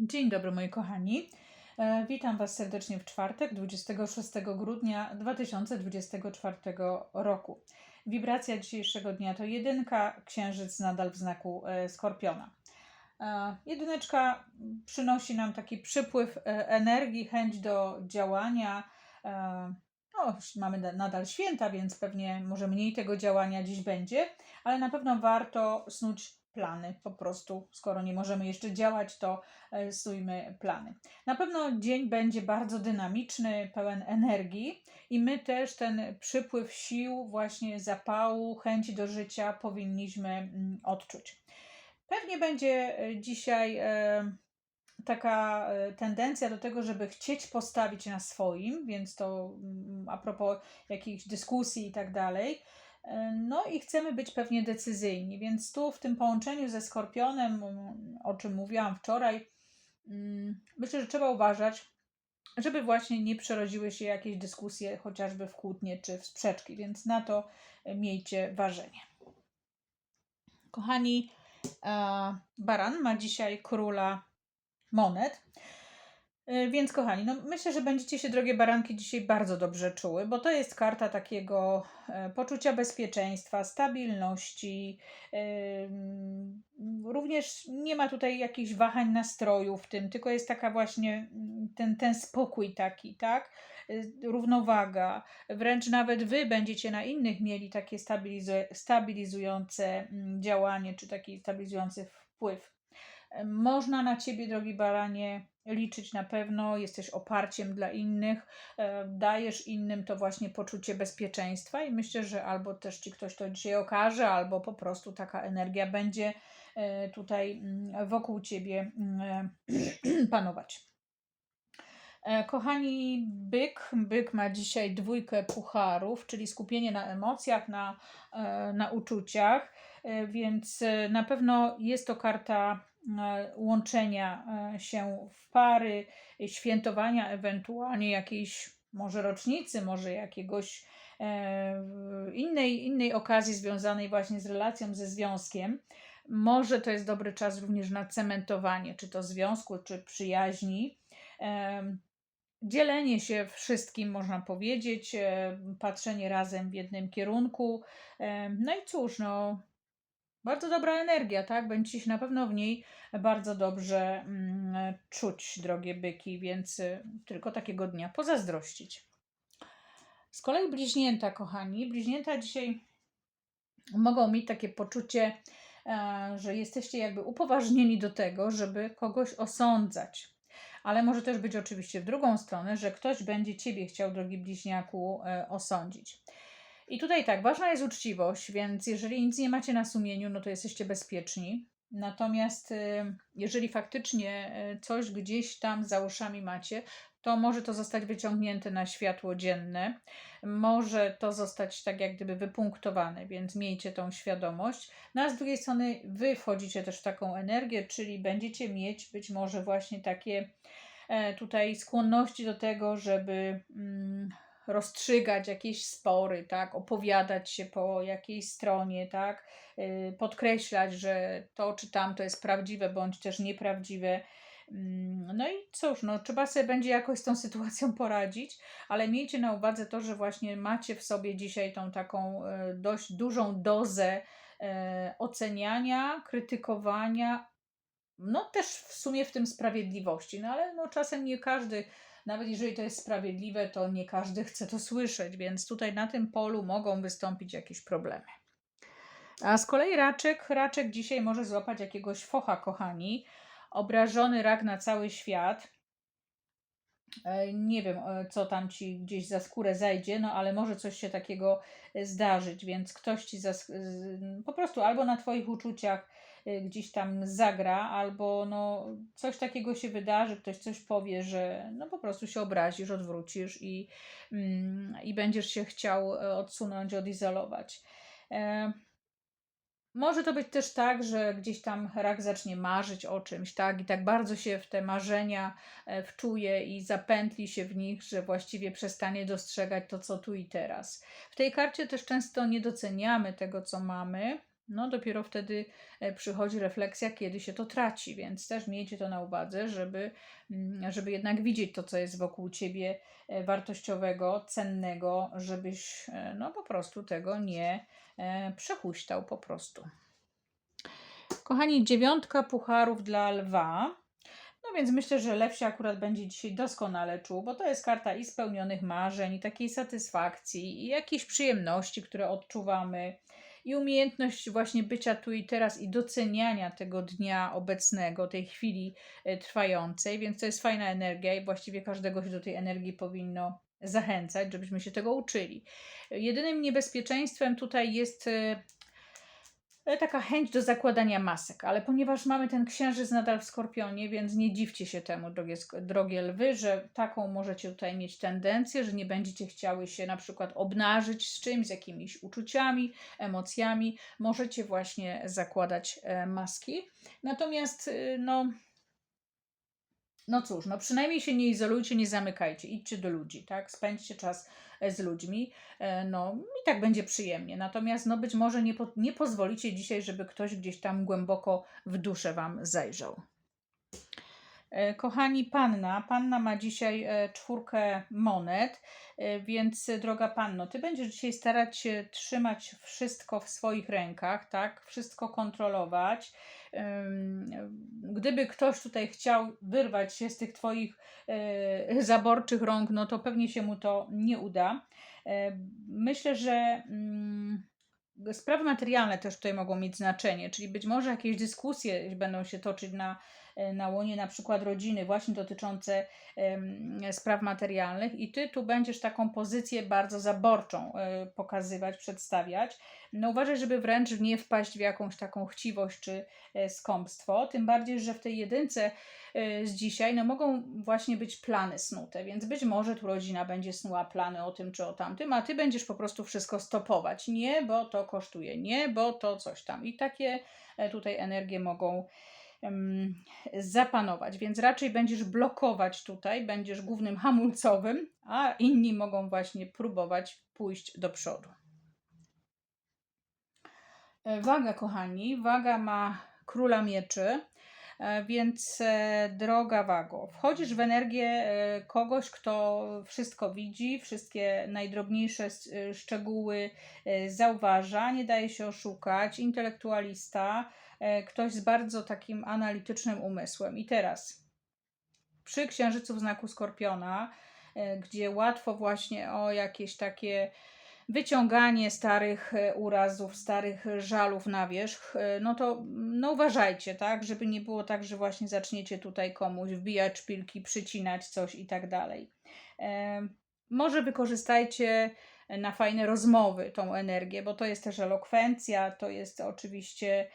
Dzień dobry moi kochani. E, Witam Was serdecznie w czwartek, 26 grudnia 2024 roku. Wibracja dzisiejszego dnia to jedynka, księżyc nadal w znaku e, skorpiona. E, Jedyneczka przynosi nam taki przypływ energii, chęć do działania. No, mamy na- nadal święta, więc pewnie może mniej tego działania dziś będzie, ale na pewno warto snuć plany po prostu. Skoro nie możemy jeszcze działać, to e, snujmy plany. Na pewno dzień będzie bardzo dynamiczny, pełen energii i my też ten przypływ sił, właśnie zapału, chęci do życia powinniśmy mm, odczuć. Pewnie będzie e, dzisiaj e, taka tendencja do tego, żeby chcieć postawić na swoim, więc to mm, a propos jakichś dyskusji i tak dalej. No i chcemy być pewnie decyzyjni, więc tu w tym połączeniu ze Skorpionem, o czym mówiłam wczoraj, mm, myślę, że trzeba uważać, żeby właśnie nie przerodziły się jakieś dyskusje, chociażby w kłótnie czy w sprzeczki, więc na to e, miejcie ważenie. Kochani, e, Baran ma dzisiaj króla monet. E, Więc kochani, no myślę, że będziecie się, drogie baranki, dzisiaj bardzo dobrze czuły, bo to jest karta takiego e, poczucia bezpieczeństwa, stabilności. Również nie ma tutaj jakichś wahań nastroju w tym, tylko jest taka właśnie mm, ten, ten spokój taki, tak? Y, Równowaga. Wręcz nawet wy będziecie na innych mieli takie stabilizu- stabilizujące mm, działanie, czy taki stabilizujący wpływ. E, Można na ciebie, drogi baranie, liczyć na pewno, jesteś oparciem dla innych, e, dajesz innym to właśnie poczucie bezpieczeństwa i myślę, że albo też ci ktoś to dzisiaj okaże, albo po prostu taka energia będzie e, tutaj mm, wokół ciebie mm, e, panować. Kochani, byk. Byk ma dzisiaj dwójkę pucharów, czyli skupienie na emocjach, na, na uczuciach, więc na pewno jest to karta łączenia e, się w pary, e, świętowania ewentualnie jakiejś może rocznicy, może jakiegoś e, innej, innej okazji związanej właśnie z relacją, ze związkiem. Może to jest dobry czas również na cementowanie, czy to związku, czy przyjaźni. Dzielenie się wszystkim, można powiedzieć, e, patrzenie razem w jednym kierunku. E, No i cóż, no, bardzo dobra energia, tak? Będziecie się na pewno w niej bardzo dobrze mm, czuć, drogie byki, więc y, tylko takiego dnia pozazdrościć. Z kolei bliźnięta, kochani, bliźnięta dzisiaj mogą mieć takie poczucie, e, że jesteście jakby upoważnieni do tego, żeby kogoś osądzać. Ale może też być oczywiście w drugą stronę, że ktoś będzie ciebie chciał, drogi bliźniaku, e, osądzić. I tutaj tak, ważna jest uczciwość, więc jeżeli nic nie macie na sumieniu, no to jesteście bezpieczni. Natomiast y, jeżeli faktycznie y, coś gdzieś tam za uszami macie, to może to zostać wyciągnięte na światło dzienne, może to zostać tak jak gdyby wypunktowane, więc miejcie tą świadomość. No a z drugiej strony wy wchodzicie też w taką energię, czyli będziecie mieć być może właśnie takie e, tutaj skłonności do tego, żeby mm, rozstrzygać jakieś spory, tak, opowiadać się po jakiejś stronie, tak, y, podkreślać, że to czy tamto jest prawdziwe bądź też nieprawdziwe. Mm, No i cóż, no, trzeba sobie będzie jakoś z tą sytuacją poradzić, ale miejcie na uwadze to, że właśnie macie w sobie dzisiaj tą taką e, dość dużą dozę e, oceniania, krytykowania, no też w sumie w tym sprawiedliwości, no ale no czasem nie każdy, nawet jeżeli to jest sprawiedliwe, to nie każdy chce to słyszeć, więc tutaj na tym polu mogą wystąpić jakieś problemy. A z kolei raczek, raczek dzisiaj może złapać jakiegoś focha, kochani, obrażony rak na cały świat. E, Nie wiem, e, co tam ci gdzieś za skórę zajdzie, no ale może coś się takiego e, zdarzyć, więc ktoś ci po prostu albo na Twoich uczuciach gdzieś tam zagra, albo no coś takiego się wydarzy, ktoś coś powie, że no po prostu się obrazisz, odwrócisz i, mm, i będziesz się chciał e, odsunąć, odizolować. E, może to być też tak, że gdzieś tam rak zacznie marzyć o czymś, tak? I tak bardzo się w te marzenia e, wczuje i zapętli się w nich, że właściwie przestanie dostrzegać to, co tu i teraz. W tej karcie też często nie doceniamy tego, co mamy. No dopiero wtedy e, przychodzi refleksja, kiedy się to traci, więc też miejcie to na uwadze, żeby, mm, żeby jednak widzieć to, co jest wokół ciebie e, wartościowego, cennego, żebyś e, no po prostu tego nie przehuśtał po prostu. Kochani, dziewiątka pucharów dla lwa. No więc myślę, że lew się akurat będzie dzisiaj doskonale czuł, bo to jest karta i spełnionych marzeń, i takiej satysfakcji, i jakiejś przyjemności, które odczuwamy i umiejętność właśnie bycia tu i teraz i doceniania tego dnia obecnego, tej chwili e, trwającej, więc to jest fajna energia i właściwie każdego się do tej energii powinno zachęcać, żebyśmy się tego uczyli. Jedynym niebezpieczeństwem tutaj jest e, E, taka chęć do zakładania masek, ale ponieważ mamy ten księżyc nadal w skorpionie, więc nie dziwcie się temu, drogie, drogie lwy, że taką możecie tutaj mieć tendencję, że nie będziecie chciały się na przykład obnażyć z czymś, z jakimiś uczuciami, emocjami. Możecie właśnie zakładać e, maski. Natomiast, y, no, no cóż, no przynajmniej się nie izolujcie, nie zamykajcie, idźcie do ludzi, tak? Spędźcie czas e, z ludźmi, e, no i tak będzie przyjemnie. Natomiast no być może nie, po, nie pozwolicie dzisiaj, żeby ktoś gdzieś tam głęboko w duszę Wam zajrzał. E, kochani, panna, panna ma dzisiaj czwórkę monet, więc droga panno, ty będziesz dzisiaj starać się trzymać wszystko w swoich rękach, tak? Wszystko kontrolować Gdyby ktoś tutaj chciał wyrwać się z tych Twoich e, zaborczych rąk, no to pewnie się mu to nie uda. E, myślę, że mm, sprawy materialne też tutaj mogą mieć znaczenie, czyli być może jakieś dyskusje będą się toczyć na E, na łonie na przykład rodziny, właśnie dotyczące spraw materialnych, i ty tu będziesz taką pozycję bardzo zaborczą e, pokazywać, przedstawiać. No uważaj, żeby wręcz nie wpaść w jakąś taką chciwość czy e, skąpstwo, tym bardziej, że w tej jedynce z dzisiaj, no mogą właśnie być plany snute, więc być może tu rodzina będzie snuła plany o tym czy o tamtym, a ty będziesz po prostu wszystko stopować. Nie, bo to kosztuje, nie, bo to coś tam. I takie tutaj energie mogą zapanować, więc raczej będziesz blokować tutaj, będziesz głównym hamulcowym, a inni mogą właśnie próbować pójść do przodu. E, waga, kochani, waga ma króla mieczy, więc e, droga wago, wchodzisz w energię kogoś, kto wszystko widzi, wszystkie najdrobniejsze szczegóły zauważa, nie daje się oszukać, intelektualista, E, ktoś z bardzo takim analitycznym umysłem. I teraz przy księżycu w znaku Skorpiona, e, gdzie łatwo właśnie o jakieś takie wyciąganie starych e, urazów, starych żalów na wierzch, no to no uważajcie, tak, żeby nie było tak, że właśnie zaczniecie tutaj komuś wbijać szpilki, przycinać coś i tak dalej. Może wykorzystajcie na fajne rozmowy tą energię, bo to jest też elokwencja, to jest oczywiście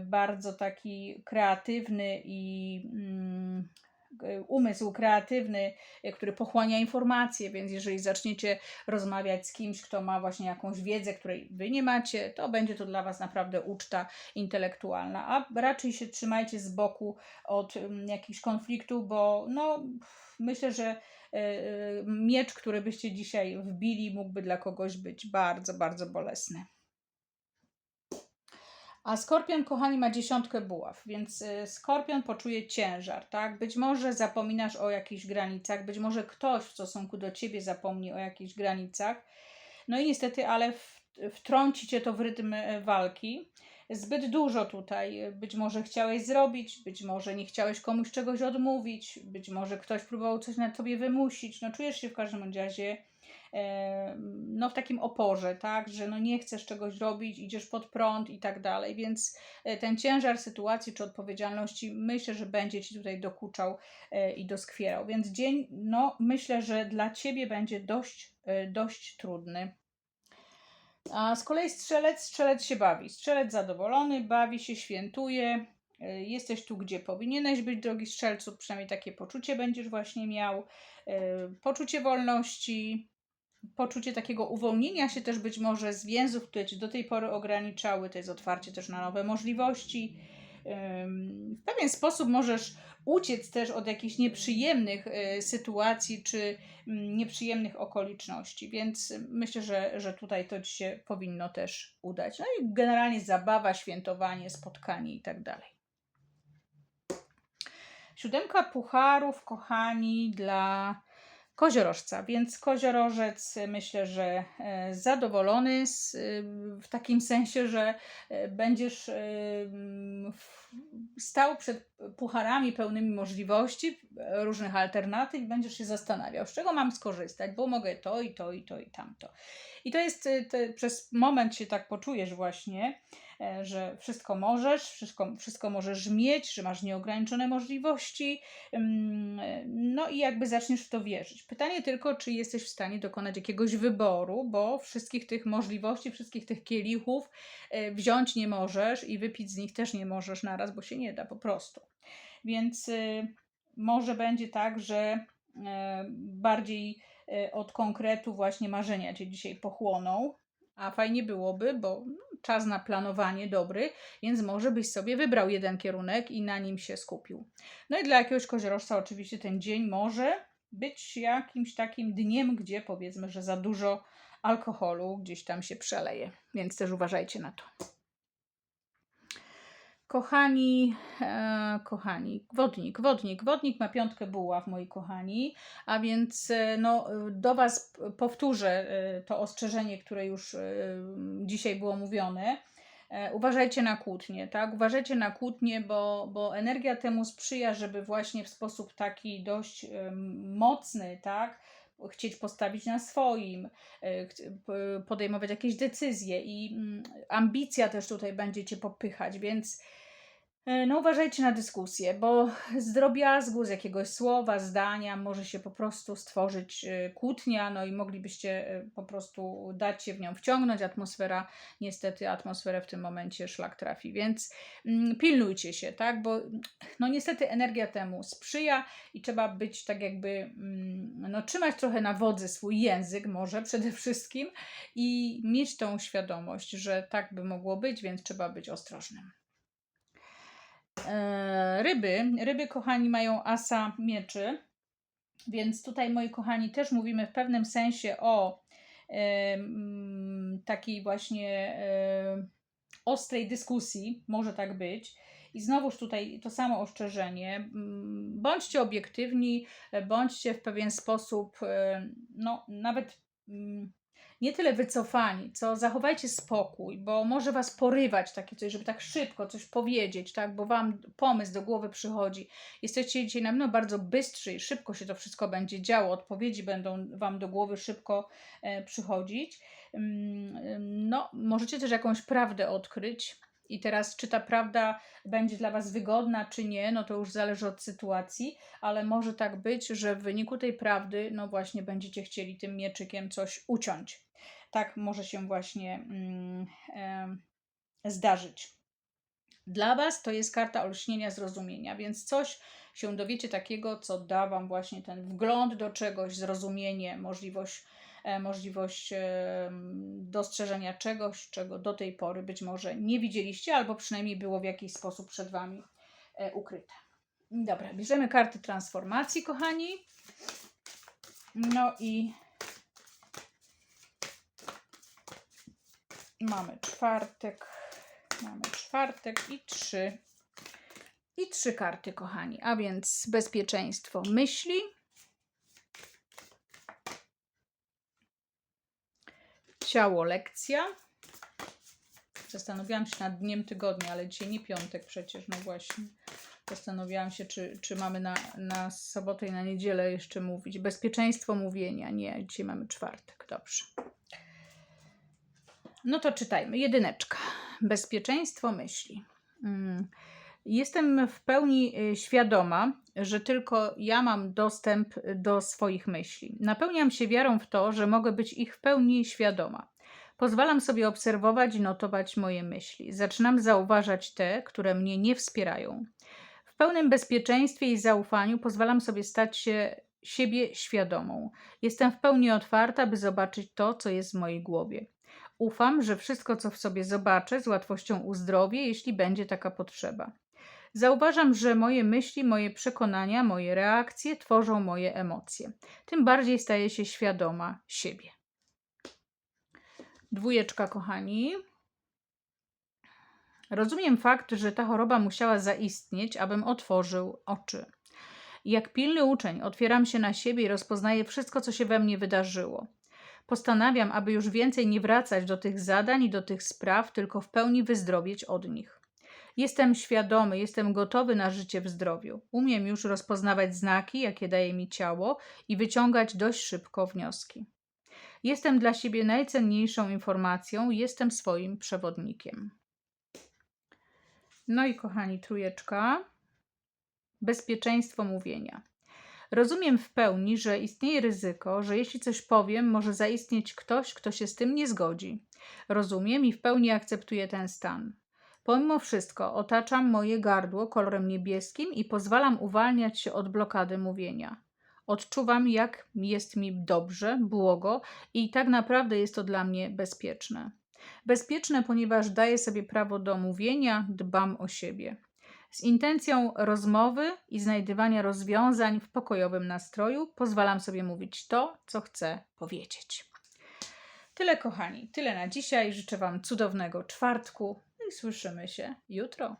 bardzo taki kreatywny i mm, umysł kreatywny, który pochłania informacje, więc jeżeli zaczniecie rozmawiać z kimś, kto ma właśnie jakąś wiedzę, której wy nie macie, to będzie to dla was naprawdę uczta intelektualna, a raczej się trzymajcie z boku od mm, jakichś konfliktów, bo no myślę, że e, e, miecz, który byście dzisiaj wbili, mógłby dla kogoś być bardzo, bardzo bolesny. A skorpion, kochani, ma dziesiątkę buław, więc e, skorpion poczuje ciężar, tak? Być może zapominasz o jakichś granicach, być może ktoś w stosunku do ciebie zapomni o jakichś granicach. No i niestety, ale wtrąci cię to w rytm walki zbyt dużo tutaj. Być może chciałeś zrobić, być może nie chciałeś komuś czegoś odmówić, być może ktoś próbował coś na tobie wymusić. No czujesz się w każdym razie no w takim oporze, tak, że no nie chcesz czegoś robić, idziesz pod prąd i tak dalej, więc e, ten ciężar sytuacji czy odpowiedzialności myślę, że będzie Ci tutaj dokuczał e, i doskwierał, więc dzień, no myślę, że dla Ciebie będzie dość, dość trudny. A z kolei strzelec, strzelec się bawi. Strzelec zadowolony, bawi się, świętuje. E, jesteś tu, gdzie powinieneś być, drogi strzelcu, przynajmniej takie poczucie będziesz właśnie miał. E, poczucie wolności, poczucie takiego uwolnienia się też być może z więzów, które cię do tej pory ograniczały. To jest otwarcie też na nowe możliwości. W pewien sposób możesz uciec też od jakichś nieprzyjemnych e, sytuacji czy mm, nieprzyjemnych okoliczności. Więc myślę, że, że tutaj to Ci się powinno też udać. No i generalnie zabawa, świętowanie, spotkanie i tak dalej. Siódemka pucharów, kochani, dla koziorożca, więc koziorożec myślę, że e, zadowolony z, y, w takim sensie, że e, będziesz stał przed pucharami pełnymi możliwości, e, różnych alternatyw będziesz się zastanawiał, z czego mam skorzystać, bo mogę to i to i to i tamto. I to jest, te, przez moment się tak poczujesz właśnie, e, że wszystko możesz, wszystko, wszystko możesz mieć, że masz nieograniczone możliwości, Ym, No i jakby zaczniesz w to wierzyć. Pytanie tylko, czy jesteś w stanie dokonać jakiegoś wyboru, bo wszystkich tych możliwości, wszystkich tych kielichów e, wziąć nie możesz i wypić z nich też nie możesz naraz, bo się nie da po prostu. Więc y, może będzie tak, że e, bardziej e, od konkretu właśnie marzenia cię dzisiaj pochłoną. A fajnie byłoby, bo no, czas na planowanie dobry, więc może byś sobie wybrał jeden kierunek i na nim się skupił. No i dla jakiegoś koziorożca oczywiście ten dzień może być jakimś takim dniem, gdzie powiedzmy, że za dużo alkoholu gdzieś tam się przeleje, więc też uważajcie na to. Kochani, e, kochani, wodnik, wodnik, wodnik ma piątkę buław, moi kochani, a więc e, no, do Was powtórzę e, to ostrzeżenie, które już e, dzisiaj było mówione. Uważajcie na kłótnie, tak? Uważajcie na kłótnie, bo, bo energia temu sprzyja, żeby właśnie w sposób taki dość mocny, tak? Chcieć postawić na swoim, e, podejmować jakieś decyzje i mm, ambicja też tutaj będzie cię popychać, więc No uważajcie na dyskusję, bo z drobiazgu, z jakiegoś słowa, zdania może się po prostu stworzyć e, kłótnia, no i moglibyście e, po prostu dać się w nią wciągnąć. Atmosfera, niestety atmosferę w tym momencie szlak trafi, więc mm, pilnujcie się, tak, bo no niestety energia temu sprzyja i trzeba być tak jakby, mm, no trzymać trochę na wodzy swój język może przede wszystkim i mieć tą świadomość, że tak by mogło być, więc trzeba być ostrożnym. E, ryby. Ryby, kochani, mają asa mieczy, więc tutaj, moi kochani, też mówimy w pewnym sensie o e, mm, takiej właśnie e, ostrej dyskusji, może tak być. I znowuż tutaj to samo ostrzeżenie. mm, Bądźcie obiektywni, bądźcie w pewien sposób, e, no nawet mm, nie tyle wycofani, co zachowajcie spokój, bo może was porywać takie coś, żeby tak szybko coś powiedzieć, tak, bo wam pomysł do głowy przychodzi. Jesteście dzisiaj na pewno bardzo bystrzy i szybko się to wszystko będzie działo, odpowiedzi będą wam do głowy szybko e, przychodzić. Ym, ym, No, możecie też jakąś prawdę odkryć. I teraz, czy ta prawda będzie dla Was wygodna, czy nie, no to już zależy od sytuacji, ale może tak być, że w wyniku tej prawdy, no właśnie, będziecie chcieli tym mieczykiem coś uciąć. Tak może się właśnie mm, zdarzyć. Dla Was to jest karta olśnienia zrozumienia, więc coś się dowiecie takiego, co da Wam właśnie ten wgląd do czegoś, zrozumienie, możliwość, e, możliwość dostrzeżenia czegoś, czego do tej pory być może nie widzieliście, albo przynajmniej było w jakiś sposób przed Wami e, ukryte. Dobra, bierzemy karty transformacji, kochani. No i mamy czwartek, mamy czwartek i trzy. I trzy karty, kochani. A więc bezpieczeństwo myśli. Ciało lekcja. Zastanawiałam się nad dniem tygodnia, ale dzisiaj nie piątek przecież, no właśnie. Zastanawiałam się, czy, czy mamy na, na sobotę i na niedzielę jeszcze mówić. Bezpieczeństwo mówienia. Nie, dzisiaj mamy czwartek. Dobrze. No to czytajmy. Jedyneczka. Bezpieczeństwo myśli. Mm. Jestem w pełni y, świadoma, że tylko ja mam dostęp do swoich myśli. Napełniam się wiarą w to, że mogę być ich w pełni świadoma. Pozwalam sobie obserwować i notować moje myśli. Zaczynam zauważać te, które mnie nie wspierają. W pełnym bezpieczeństwie i zaufaniu pozwalam sobie stać się siebie świadomą. Jestem w pełni otwarta, by zobaczyć to, co jest w mojej głowie. Ufam, że wszystko, co w sobie zobaczę, z łatwością uzdrowię, jeśli będzie taka potrzeba. Zauważam, że moje myśli, moje przekonania, moje reakcje tworzą moje emocje. Tym bardziej staję się świadoma siebie. Dwójeczka, kochani. Rozumiem fakt, że ta choroba musiała zaistnieć, abym otworzył oczy. Jak pilny uczeń otwieram się na siebie i rozpoznaję wszystko, co się we mnie wydarzyło. Postanawiam, aby już więcej nie wracać do tych zadań i do tych spraw, tylko w pełni wyzdrowieć od nich. Jestem świadomy, jestem gotowy na życie w zdrowiu. Umiem już rozpoznawać znaki, jakie daje mi ciało i wyciągać dość szybko wnioski. Jestem dla siebie najcenniejszą informacją, jestem swoim przewodnikiem. No i kochani, trójeczka. Bezpieczeństwo mówienia. Rozumiem w pełni, że istnieje ryzyko, że jeśli coś powiem, może zaistnieć ktoś, kto się z tym nie zgodzi. Rozumiem i w pełni akceptuję ten stan. Pomimo wszystko otaczam moje gardło kolorem niebieskim i pozwalam uwalniać się od blokady mówienia. Odczuwam, jak jest mi dobrze, błogo i tak naprawdę jest to dla mnie bezpieczne. Bezpieczne, ponieważ daję sobie prawo do mówienia, dbam o siebie. Z intencją rozmowy i znajdywania rozwiązań w pokojowym nastroju pozwalam sobie mówić to, co chcę powiedzieć. Tyle, kochani, tyle na dzisiaj. Życzę Wam cudownego czwartku i słyszymy się jutro.